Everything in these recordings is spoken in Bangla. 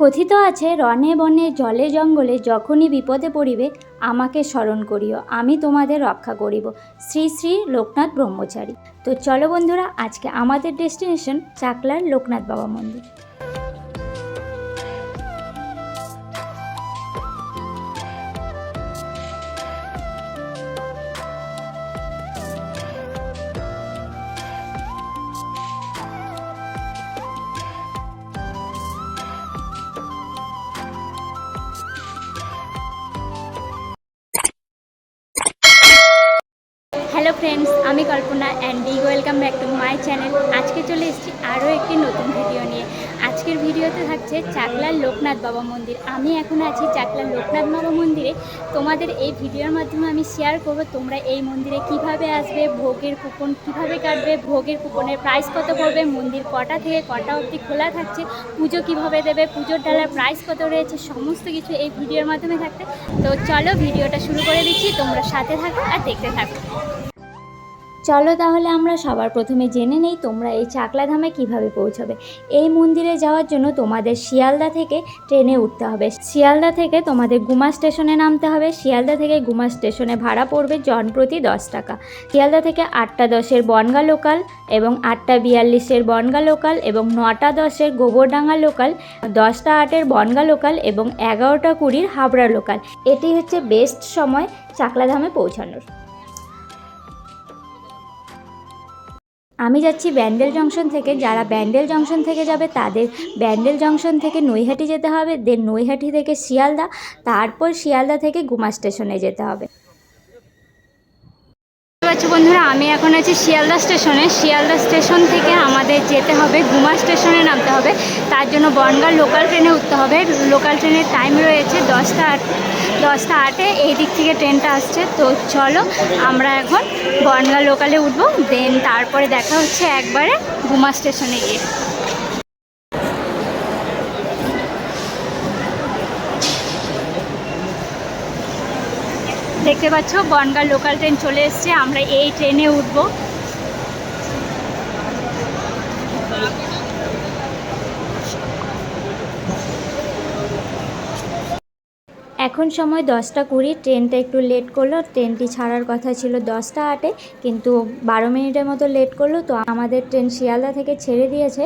কথিত আছে, রণে বনে, জলে জঙ্গলে যখনই বিপদে পড়িবে, আমাকে স্মরণ করিও, আমি তোমাদের রক্ষা করিব। শ্রী শ্রী লোকনাথ ব্রহ্মচারী। তো চলো বন্ধুরা, আজকে আমাদের ডেস্টিনেশন চাকলার লোকনাথ বাবা মন্দির। হ্যালো ফ্রেন্ডস, আমি Kalpana and the welcome back to my channel আজকে চলে এসেছি আরও একটি নতুন ভিডিও নিয়ে। আজকের ভিডিওতে থাকছে চাকলার লোকনাথ বাবা মন্দির। আমি এখন আছি চাকলার লোকনাথ বাবা মন্দিরে। তোমাদের এই ভিডিওর মাধ্যমে আমি শেয়ার করব তোমরা এই মন্দিরে কীভাবে আসবে, ভোগের কুপন কীভাবে কাটবে, ভোগের কুপনের প্রাইস কত পড়বে, মন্দির কটা থেকে কটা অবধি খোলা থাকছে, পুজো কীভাবে দেবে, পুজোর ডালার প্রাইস কত রয়েছে, সমস্ত কিছু এই ভিডিওর মাধ্যমে থাকতে তো চলো ভিডিওটা শুরু করে দিচ্ছি, তোমরা সাথে থাকো আর দেখতে থাকো। চলো তাহলে আমরা সবার প্রথমে জেনে নেই তোমরা এই চাকলা ধামে কীভাবে পৌঁছবে। এই মন্দিরে যাওয়ার জন্য তোমাদের শিয়ালদা থেকে ট্রেনে উঠতে হবে। শিয়ালদা থেকে তোমাদের গুমা স্টেশনে নামতে হবে। শিয়ালদা থেকে গুমা স্টেশনে ভাড়া পড়বে জনপ্রতি দশ টাকা। শিয়ালদা থেকে আটটা দশের বনগা লোকাল এবং আটটা বিয়াল্লিশের বনগা লোকাল এবং নটা দশের গোবরডাঙ্গা লোকাল, দশটা আটের বনগা লোকাল এবং এগারোটা কুড়ির হাবড়া লোকাল। এটি হচ্ছে বেস্ট সময় চাকলাধামে পৌঁছানোর। আমি যাচ্ছি ব্যান্ডেল জংশন থেকে। যারা ব্যান্ডেল জংশন থেকে যাবে, তাদের ব্যান্ডেল জংশন থেকে নৈহাটি যেতে হবে দেন নৈহাটি থেকে শিয়ালদা, তারপর শিয়ালদা থেকে গুমা স্টেশনে যেতে হবে। আচ্ছা বন্ধুরা, আমি এখন আছি শিয়ালদা স্টেশনে। শিয়ালদা স্টেশন থেকে আমাদের যেতে হবে, গুমা স্টেশনে নামতে হবে। তার জন্য বনগাঁ লোকাল ট্রেনে উঠতে হবে। লোকাল ট্রেনের টাইম রয়েছে দশটা দশটা আটে এই দিক থেকে ট্রেনটা আসছে। তো চলো, আমরা এখন বনগাঁ লোকালে উঠবো দেন তারপরে দেখা হচ্ছে একবারে গুমা স্টেশনে গিয়ে। দেখতে পাচ্ছ, বনগাঁ লোকাল ট্রেন চলে এসছে, আমরা এই ট্রেনে উঠবো। এখন সময় দশটা কুড়ি, ট্রেনটা একটু লেট করল। ট্রেনটি ছাড়ার কথা ছিল দশটা আটে, কিন্তু বারো মিনিটের মতো লেট করল। তো আমাদের ট্রেন শিয়ালদা থেকে ছেড়ে দিয়েছে।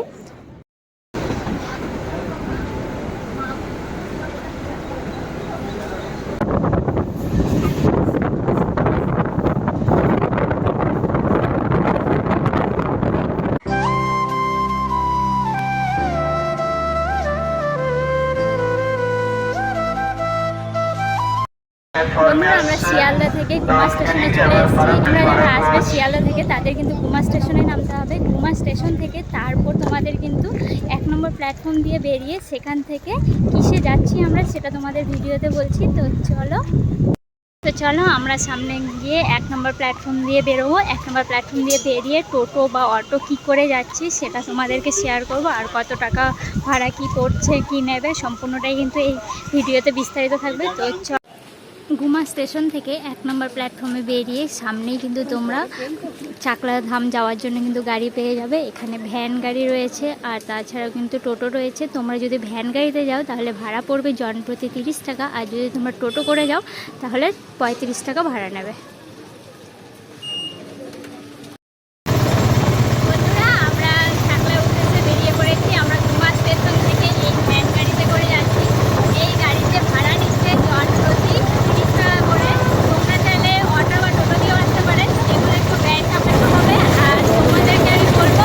বন্ধুরা আমরা শিয়ালদা থেকে গুমা স্টেশনে চলে এসেছি। আমরা যারা আসবে শিয়ালদা থেকে তাদের কিন্তু গুমা স্টেশনে নামতে হবে। গুমা স্টেশন থেকে তারপর তোমাদের কিন্তু এক নম্বর প্ল্যাটফর্ম দিয়ে বেরিয়ে সেখান থেকে কিসে যাচ্ছি আমরা সেটা তোমাদের ভিডিওতে বলছি। তো চলো তো চলো আমরা সামনে গিয়ে এক নম্বর প্ল্যাটফর্ম দিয়ে বেরোবো। এক নম্বর প্ল্যাটফর্ম দিয়ে বেরিয়ে টোটো বা অটো কি করে যাচ্ছি সেটা তোমাদেরকে শেয়ার করব। আর কত টাকা ভাড়া কি পড়ছে কি নেবে সম্পূর্ণটাই কিন্তু এই ভিডিওতে বিস্তারিত থাকবে। তো গুমা স্টেশন থেকে এক নম্বর প্ল্যাটফর্মে বেরিয়ে সামনেই কিন্তু তোমরা চাকলা ধাম যাওয়ার জন্য কিন্তু গাড়ি পেয়ে যাবে। এখানে ভ্যান গাড়ি রয়েছে আর তাছাড়াও কিন্তু টোটো রয়েছে। তোমরা যদি ভ্যান গাড়িতে যাও তাহলে ভাড়া পড়বে জন প্রতি তিরিশ টাকা আর যদি তোমরা টোটো করে যাও তাহলে পঁয়ত্রিশ টাকা ভাড়া নেবে বন্ধুরা আমরা চাকলার উদ্দেশ্যে বেরিয়ে পড়েছি আমরা গুমা স্টেশন থেকে এই ভ্যান গাড়িতে করে যাচ্ছি এই গাড়িতে ভাড়া নিচ্ছে জন প্রতি তিরিশ টাকা করে তোমরা চাইলে অটো বা টোটো দিয়েও আসতে পারেন এগুলো একটু ব্যয় সাপেক্ষ হবে আর তোমাদেরকে আমি বলব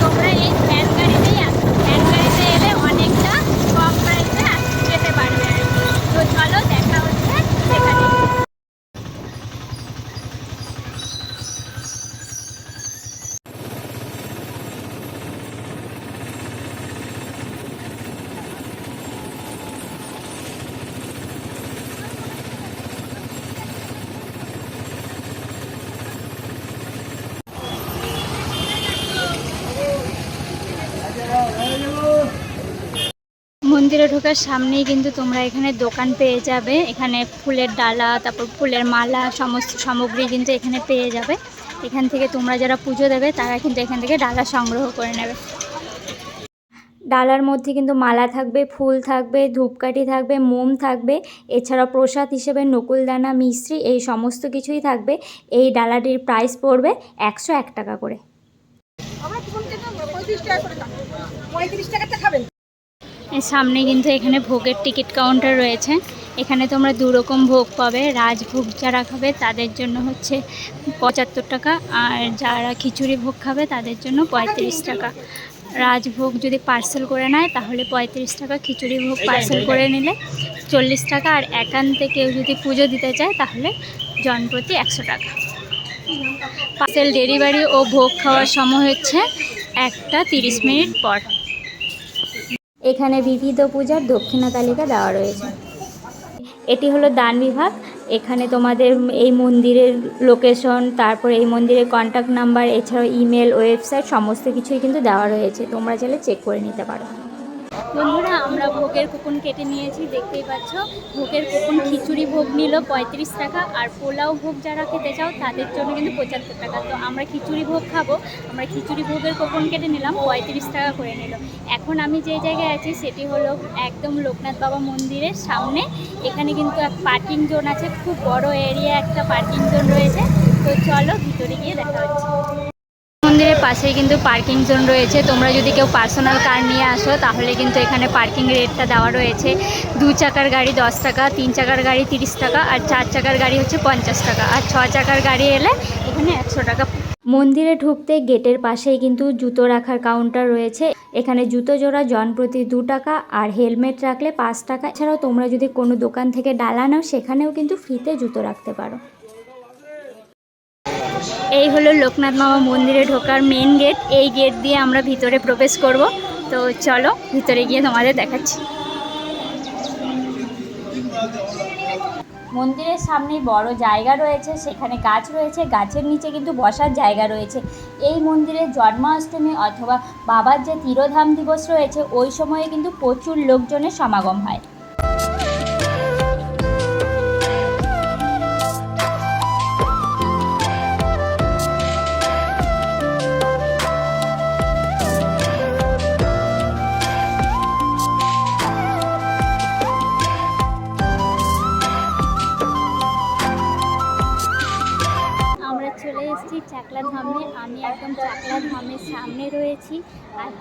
তোমরা এই ভ্যান গাড়িতেই আসো ভ্যান গাড়িতে এলে অনেকটা কম প্রাইসে যেতে পারবে আর কি তো চলো দেখা হচ্ছে সেখানে মন্দিরে ঢোকার সামনেই কিন্তু তোমরা এখানে দোকান পেয়ে যাবে। এখানে ফুলের ডালা, তারপর ফুলের মালা, সমস্ত সামগ্রী কিন্তু এখানে পেয়ে যাবে। এখান থেকে তোমরা যারা পুজো দেবে, তারা কিন্তু এখান থেকে ডালা সংগ্রহ করে নেবে। ডালার মধ্যে কিন্তু মালা থাকবে, ফুল থাকবে, ধূপকাঠি থাকবে, মোম থাকবে। এছাড়া প্রসাদ হিসেবে নকুলদানা, মিশ্রি, এই সমস্ত কিছুই থাকবে। এই ডালাটির প্রাইস পড়বে একশো এক টাকা করে। পঁয়ত্রিশ টাকা করে পঁয়ত্রিশ টাকাটা খাবেন? সামনে কিন্তু এখানে ভোগের টিকিট কাউন্টার রয়েছে। এখানে তোমরা দু রকম ভোগ পাবে। রাজভোগ যারা খাবে তাদের জন্য হচ্ছে পঁচাত্তর টাকা, আর যারা খিচুড়ি ভোগ খাবে তাদের জন্য পঁয়ত্রিশ টাকা। রাজভোগ যদি পার্সেল করে নেয় তাহলে পঁয়ত্রিশ টাকা, খিচুড়ি ভোগ পার্সেল করে নিলে চল্লিশ টাকা, আর একান্তে কেউ যদি পুজো দিতে চায় তাহলে জনপ্রতি একশো টাকা। পার্সেল ডেলিভারি ও ভোগ খাওয়ার সময় হচ্ছে একটা তিরিশ মিনিট পর। এখানে বিবিধ পূজার দক্ষিণা তালিকা দেওয়া রয়েছে। এটি হলো দান বিভাগ। এখানে তোমাদের এই মন্দিরের লোকেশন তারপর এই মন্দিরের কন্ট্যাক্ট নাম্বার এছাড়াও ইমেল ওয়েবসাইট সমস্ত কিছুই কিন্তু দেওয়া রয়েছে। তোমরা চাইলে চেক করে নিতে পারো। বন্ধুরা, আমরা ভোগের কুপন কেটে নিয়েছি, দেখতেই পাচ্ছ। ভোগের কুপন খিচুড়ি ভোগ নিল পঁয়ত্রিশ টাকা, আর পোলাও ভোগ যারা খেতে চাও, তাদের জন্য কিন্তু পঁচাত্তর টাকা। তো আমরা খিচুড়ি ভোগ খাব, আমরা খিচুড়ি ভোগের কুপন কেটে নিলাম, পঁয়ত্রিশ টাকা করে নিল। এখন আমি যে জায়গায় আছি, সেটি হলো একদম লোকনাথ বাবা মন্দিরের সামনে। এখানে কিন্তু এক পার্কিং জোন আছে, খুব বড় এরিয়া একটা পার্কিং জোন রয়েছে। তো চলো ভিতরে গিয়ে দেখা হচ্ছে। পাশেই কিন্তু পার্কিং জোন রয়েছে। তোমরা যদি কেউ পার্সোনাল কার নিয়ে আসো, তাহলে কিন্তু এখানে পার্কিং রেটটা দেওয়া রয়েছে। দু চাকার গাড়ি দশ টাকা, তিন চাকার গাড়ি তিরিশ টাকা, আর চার চাকার গাড়ি হচ্ছে পঞ্চাশ টাকা। আর ছ চাকার গাড়ি এলে এখানে একশো টাকা। মন্দিরে ঢুকতে গেটের পাশেই কিন্তু জুতো রাখার কাউন্টার রয়েছে। এখানে জুতো জোড়া জন প্রতি দু টাকা, আর হেলমেট রাখলে পাঁচ টাকা। এছাড়াও তোমরা যদি কোনো দোকান থেকে ডালা নাও, সেখানেও কিন্তু ফ্রিতে জুতো রাখতে পারো। এই হলো লোকনাথ মামা মন্দিরে ঢোকার মেন গেট এই গেট দিয়ে আমরা ভিতরে প্রবেশ করব। তো চলো, ভিতরে গিয়ে তোমাদের দেখাচ্ছি। মন্দিরের সামনে বড় জায়গা রয়েছে, সেখানে গাছ রয়েছে, গাছের নিচে কিন্তু বসার জায়গা রয়েছে। এই মন্দিরে জন্মাষ্টমী অথবা বাবার যে তিরোধাম দিবস রয়েছে, ওই সময়ে কিন্তু প্রচুর লোকজনের সমাগম হয়।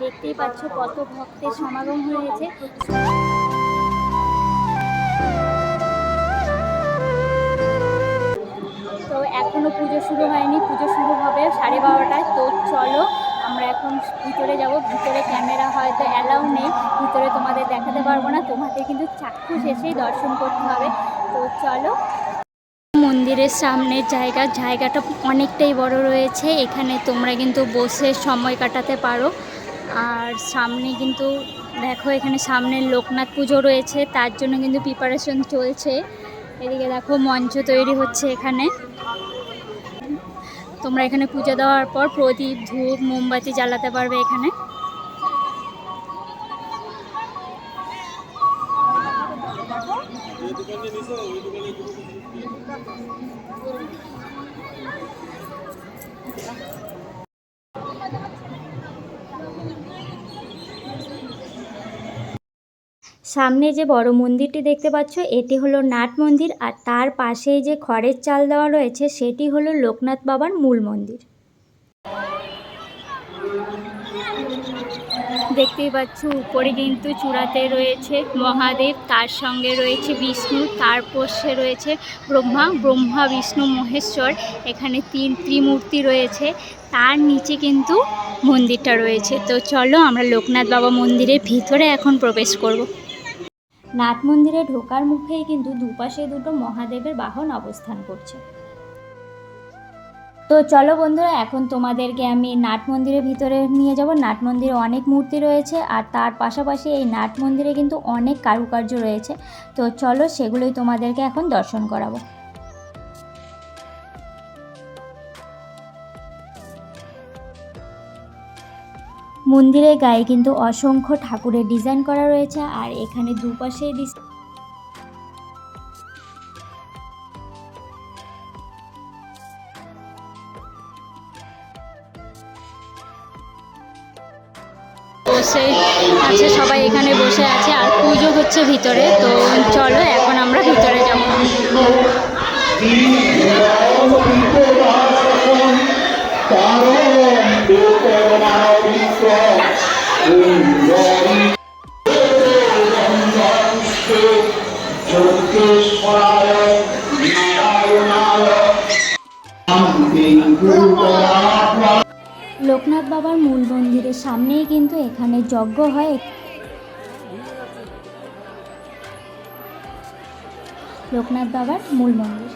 দেখতেই পাচ্ছ কত ভক্তের সমাগম হয়েছে। তো এখনও পুজো শুরু হয়নি, পুজো শুরু হবে সাড়ে বারোটায়। তো চলো, আমরা এখন ভিতরে যাব। ভিতরে ক্যামেরা হয়তো অ্যালাউ নেই, ভিতরে তোমাদের দেখাতে পারব না। তোমাদের কিন্তু চাক্ষুষ এসেই দর্শন করতে হবে। তো চলো, মন্দিরের সামনের জায়গা, জায়গাটা অনেকটাই বড় রয়েছে। এখানে তোমরা কিন্তু বসে সময় কাটাতে পারো। আর সামনে কিন্তু দেখো এখানে সামনে লোকনাথ পুজো রয়েছে, তার জন্য কিন্তু প্রিপারেশন চলছে। এদিকে দেখো মঞ্চ তৈরি হচ্ছে এখানে। তোমরা এখানে পুজো দেওয়ার পর প্রদীপ, ধূপ, মোমবাতি জ্বালাতে পারবে এখানে। সামনে যে বড় মন্দিরটি দেখতে পাচ্ছ, এটি হলো নাট মন্দির আর তার পাশেই যে খড়ের চাল দেওয়া রয়েছে, সেটি হলো লোকনাথ বাবার মূল মন্দির। দেখতেই পাচ্ছ, উপরে কিন্তু চূড়াতে রয়েছে মহাদেব, তার সঙ্গে রয়েছে বিষ্ণু, তার পাশে রয়েছে ব্রহ্মা ব্রহ্মা, বিষ্ণু, মহেশ্বর, এখানে তিন ত্রিমূর্তি রয়েছে, তার নিচে কিন্তু মন্দিরটা রয়েছে। তো চলো আমরা লোকনাথ বাবা মন্দিরের ভিতরে এখন প্রবেশ করব। নাট মন্দিরে ঢোকার মুখেই কিন্তু দুপাশে দুটো মহাদেবের বাহন অবস্থান করছে। তো চলো বন্ধুরা, এখন তোমাদেরকে আমি নাট মন্দিরের ভিতরে নিয়ে যাব। নাট মন্দিরে অনেক মূর্তি রয়েছে আর তার পাশাপাশি এই নাট মন্দিরে কিন্তু অনেক কারুকার্য রয়েছে। তো চলো সেগুলোই তোমাদেরকে এখন দর্শন করাবো। মন্দিরের গায়ে কিন্তু অসংখ্য ঠাকুরের ডিজাইন করা রয়েছে আর এখানে দুপাশে ডিস- বসে আছে সবাই এখানে বসে আছে আর পুজো হচ্ছে ভিতরে তো চলো এখন আমরা ভিতরে যাব। লোকনাথ বাবার মূল মন্দিরের সামনেই কিন্তু এখানে যজ্ঞ হয়। লোকনাথ বাবার মূল মন্দির।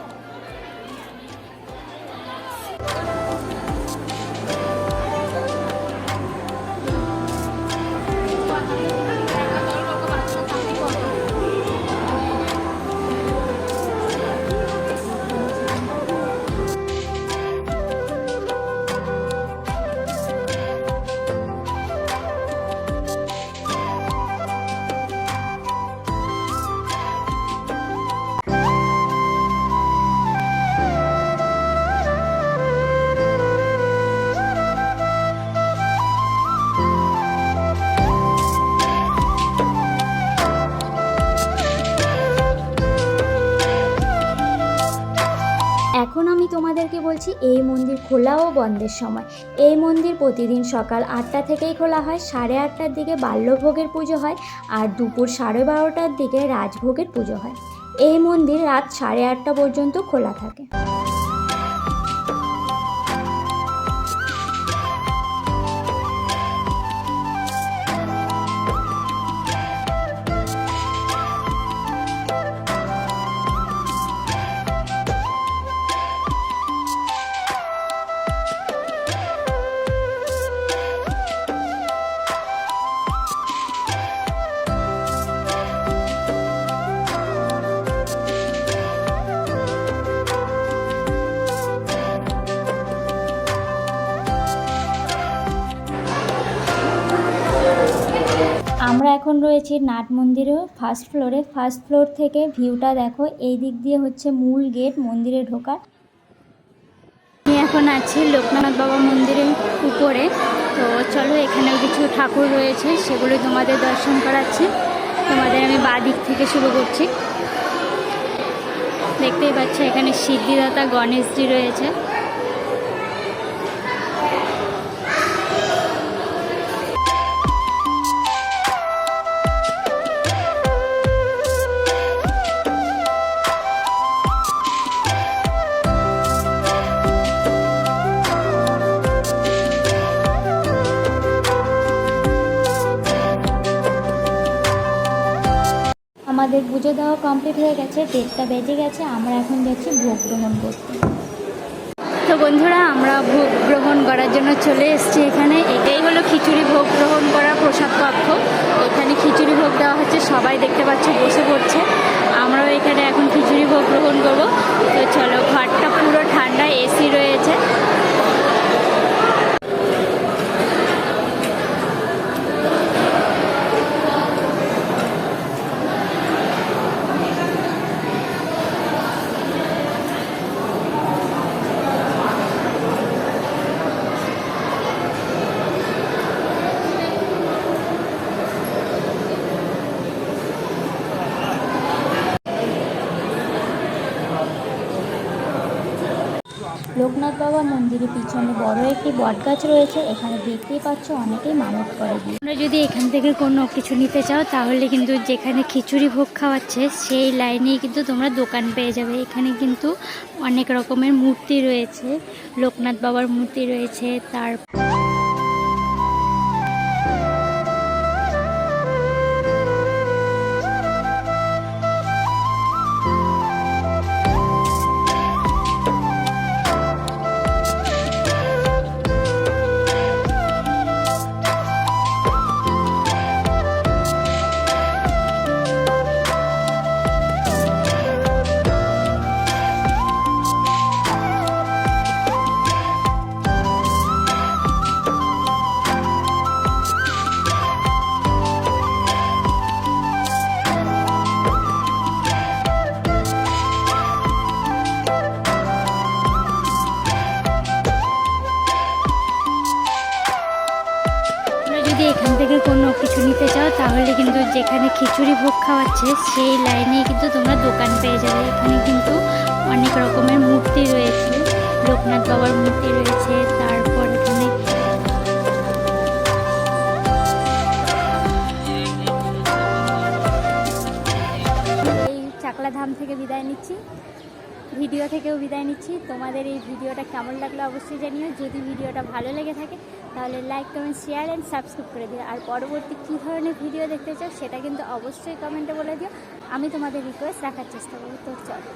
বলছি, এই মন্দির খোলা ও বন্ধের সময়। এই মন্দির প্রতিদিন সকাল আটটা থেকেই খোলা হয়, সাড়ে আটটার দিকে বাল্যভোগের পুজো হয় আর দুপুর সাড়ে বারোটার দিকে রাজভোগের পুজো হয়। এই মন্দির রাত সাড়ে আটটা পর্যন্ত খোলা থাকে। আমরা এখন রয়েছি নাট মন্দিরেও ফার্স্ট ফ্লোরে ফার্স্ট ফ্লোর থেকে ভিউটা দেখো, এই দিক দিয়ে হচ্ছে মূল গেট মন্দিরে ঢোকার। আমি এখন আছি লোকনাথ বাবা মন্দিরের উপরে। তো চলো, এখানেও কিছু ঠাকুর রয়েছে, সেগুলো তোমাদের দর্শন করাচ্ছি। তোমাদের আমি বাঁ দিক থেকে শুরু করছি। দেখতেই পাচ্ছ, এখানে সিদ্ধিদাতা গণেশজি রয়েছে। পুজো দেওয়া কমপ্লিট হয়ে গেছে, দেড়টা বেজে গেছে, আমরা এখন যাচ্ছি ভোগ গ্রহণ করতে। তো বন্ধুরা, আমরা ভোগ গ্রহণ করার জন্য চলে এসেছি এখানে। এটাই হলো খিচুড়ি ভোগ গ্রহণ করার প্রসাদ কক্ষ এখানে খিচুড়ি ভোগ দেওয়া হচ্ছে, সবাই দেখতে পাচ্ছে বসে পড়ছে। আমরাও এখানে এখন খিচুড়ি ভোগ গ্রহণ করব। তো চলো, ঘরটা পুরো ঠান্ডা এসি রয়েছে লোকনাথ বাবা মন্দিরের পিছনে বড় একটি বট গাছ রয়েছে। এখানে দেখতেই পাচ্ছ অনেকেই মানত করে তোমরা যদি এখান থেকে কোনো কিছু নিতে চাও, তাহলে কিন্তু যেখানে খিচুড়ি ভোগ খাওয়াচ্ছে, সেই লাইনেই কিন্তু তোমরা দোকান পেয়ে যাবে। এখানে কিন্তু অনেক রকমের মূর্তি রয়েছে। লোকনাথ বাবার মূর্তি রয়েছে, তার খিচুড়ি ভোগ খাওয়াচ্ছে, সেই লাইনে কিন্তু তোমরা দোকান পেয়ে যাবে। এখানে কিন্তু অনেক রকমের মূর্তি রয়েছে, লোকনাথ বাবার মূর্তি রয়েছে, তারপর এখানে এই চাকলা ধাম থেকে বিদায় নিচ্ছি। ভিডিও থেকেও বিদায় নিচ্ছি। তোমাদের এই ভিডিওটা কেমন লাগল অবশ্যই জানিও। যদি ভিডিওটা ভালো লেগে থাকে তাহলে like comment share and subscribe করে দিও। আর পরবর্তী কী ধরনের ভিডিও দেখতে চাও, সেটা কিন্তু অবশ্যই কমেন্টে বলে দিও। আমি তোমাদের রিকোয়েস্ট রাখার চেষ্টা করব, তো চলো।